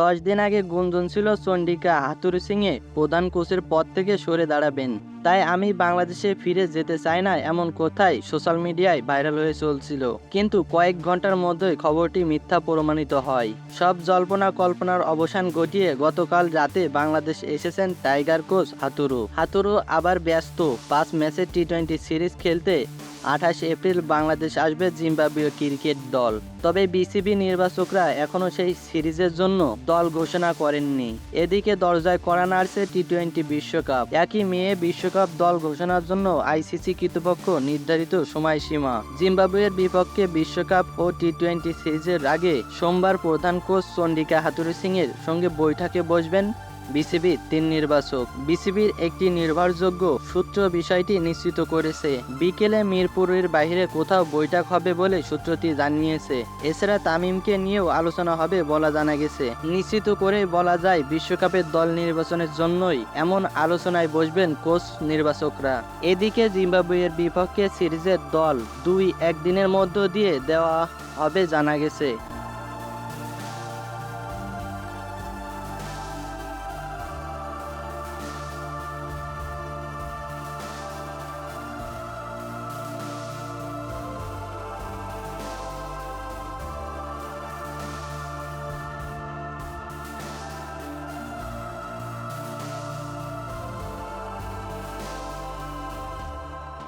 দশ দিন আগে গুঞ্জন ছিল চন্ডিকা হাতুরু সিংয়ে প্রধান কোচের পদ থেকে সরে দাঁড়াবেন। তাই আমি বাংলাদেশে ফিরে যেতে চাই না এমন কথাই সোশ্যাল মিডিয়ায় ভাইরাল হয়ে চলছিল। কিন্তু কয়েক ঘণ্টার মধ্যেই খবরটি মিথ্যা প্রমাণিত হয়। সব জল্পনা কল্পনার অবসান ঘটিয়ে গতকাল রাতে বাংলাদেশ এসেছেন টাইগার কোচ হাতুরু। হাতুরু আবার ব্যস্ত। পাঁচ ম্যাচের টি টোয়েন্টি সিরিজ খেলতে আঠাশ এপ্রিল বাংলাদেশ আসবে জিম্বাবুয়ে ক্রিকেট দল। তবে বিসিবি নির্বাচকরা এখনও সেই সিরিজের জন্য দল ঘোষণা করেননি। এদিকে দরজায় করা নাড়ছে টি টোয়েন্টি বিশ্বকাপ। একই মেয়ে বিশ্বকাপ দল ঘোষণার জন্য আইসিসি কর্তৃপক্ষ নির্ধারিত সময়সীমা। জিম্বাবুয়ের বিপক্ষে বিশ্বকাপ ও টি টোয়েন্টি সিরিজের আগে সোমবার প্রধান কোচ চন্ডিকা হাতুরু সিং এর সঙ্গে বৈঠকে বসবেন বিসিবির তিন নির্বাচক। বিসিবির একটি নির্ভরযোগ্য সূত্র বিষয়টি নিশ্চিত করেছে। বিকেলে মিরপুরের বাইরে কোথাও বৈঠক হবে বলে সূত্রটি জানিয়েছে। এছাড়া তামিমকে নিয়েও আলোচনা হবে বলা জানা গেছে। নিশ্চিত করে বলা যায়, বিশ্বকাপের দল নির্বাচনের জন্যই এমন আলোচনায় বসবেন কোচ নির্বাচকরা। এদিকে জিম্বাবুয়ের বিপক্ষে সিরিজের দল দুই একদিনের মধ্য দিয়ে দেওয়া হবে জানা গেছে।